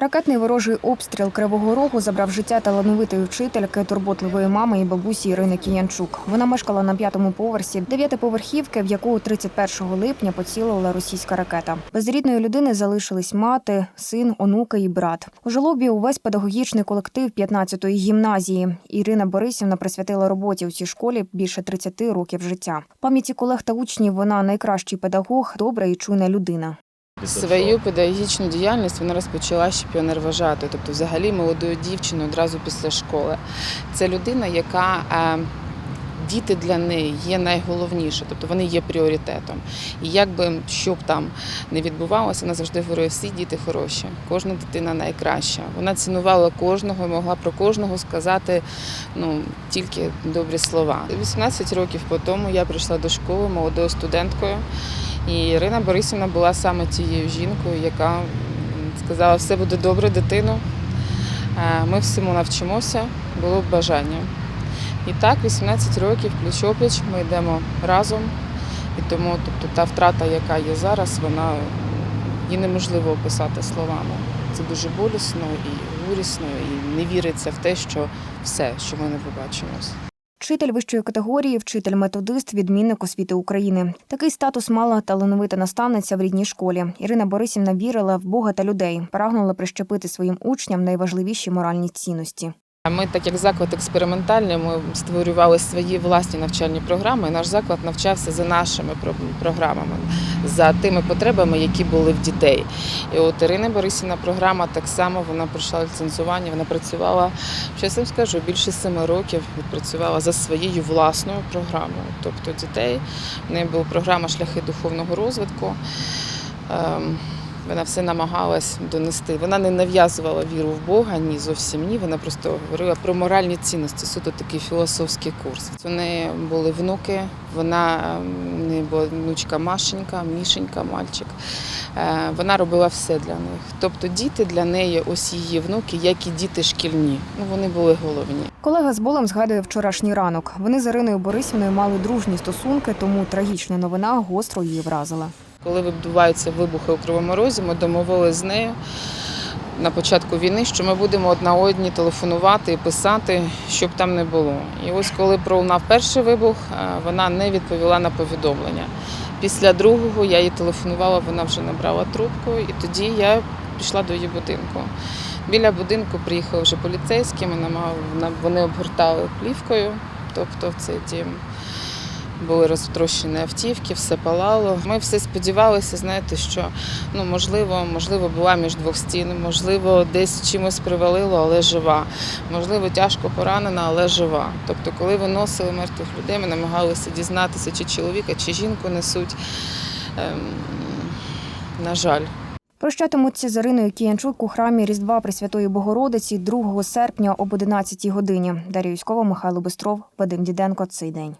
Ракетний ворожий обстріл Кривого Рогу забрав життя талановитої вчительки, турботливої мами і бабусі Ірини Кіянчук. Вона мешкала на п'ятому поверсі дев'ятиповерхівки, в яку 31 липня поцілила російська ракета. Без рідної людини залишились мати, син, онука і брат. У жалобі увесь педагогічний колектив 15-ї гімназії. Ірина Борисівна присвятила роботі у цій школі більше 30 років життя. В Пам'яті колег та учнів вона найкращий педагог, добра і чуйна людина. Свою педагогічну діяльність вона розпочала ще піонервожатою, тобто взагалі молодою дівчиною одразу після школи. Це людина, яка е, діти для неї є найголовніше, тобто вони є пріоритетом. І як би що б там не відбувалося, вона завжди говорила, всі діти хороші, кожна дитина найкраща. Вона цінувала кожного і могла про кожного сказати ну, тільки добрі слова. 18 років по тому я прийшла до школи молодою студенткою. І Ірина Борисівна була саме тією жінкою, яка сказала, все буде добре, дитино. Е, Ми всьому навчимося, було б бажання. І так, 18 років пліч-опліч ми йдемо разом. І тому тобто, та втрата, яка є зараз, вона її неможливо описати словами. Це дуже болісно і горісно, і не віриться в те, що все, що ми не побачимось. Вчитель вищої категорії, вчитель-методист, відмінник освіти України. Такий статус мала талановита наставниця в рідній школі. Ірина Борисівна вірила в Бога та людей, прагнула прищепити своїм учням найважливіші моральні цінності. Ми, так як заклад експериментальний, ми створювали свої власні навчальні програми. Наш заклад навчався за нашими програмами, за тими потребами, які були в дітей. І от Ірина Борисівна програма так само вона пройшла ліцензування. Вона працювала, що скажу, більше семи років відпрацювала за своєю власною програмою. Тобто дітей в неї була програма шляхи духовного розвитку. Вона все намагалась донести. Вона не нав'язувала віру в Бога, ні, зовсім ні. Вона просто говорила про моральні цінності, суто такий філософський курс. Вони були внуки, вона в була внучка Машенька, Мішенька, мальчик. Е, Вона робила все для них. Тобто діти для неї, ось її внуки, як і діти шкільні. Ну вони були головні. Колега з болем згадує вчорашній ранок. Вони з Іриною Борисівною мали дружні стосунки, тому трагічна новина гостро її вразила. Коли відбуваються вибухи у Кривому Розі, ми домовилися з нею на початку війни, що ми будемо одна одній телефонувати і писати, щоб там не було. І ось коли пролунав перший вибух, е, вона не відповіла на повідомлення. Після другого я їй телефонувала, вона вже набрала трубку, і тоді я пішла до її будинку. Біля будинку приїхали вже поліцейські, вони обгортали плівкою, тобто в цей дім були розтрощені автівки, все палало. Ми все сподівалися, знаєте, що ну можливо, можливо, була між двох стін, можливо, десь чимось привалило, але жива. Можливо, тяжко поранена, але жива. Тобто, коли виносили мертвих людей, ми намагалися дізнатися, чи чоловіка, чи жінку несуть. Ем, на жаль. Прощатимуться з Іриною Кіянчук у храмі Різдва Пресвятої Богородиці 2 серпня об 11 годині. Дар'я Юськова, Михайло Бистров, Вадим Діденко. Цей день.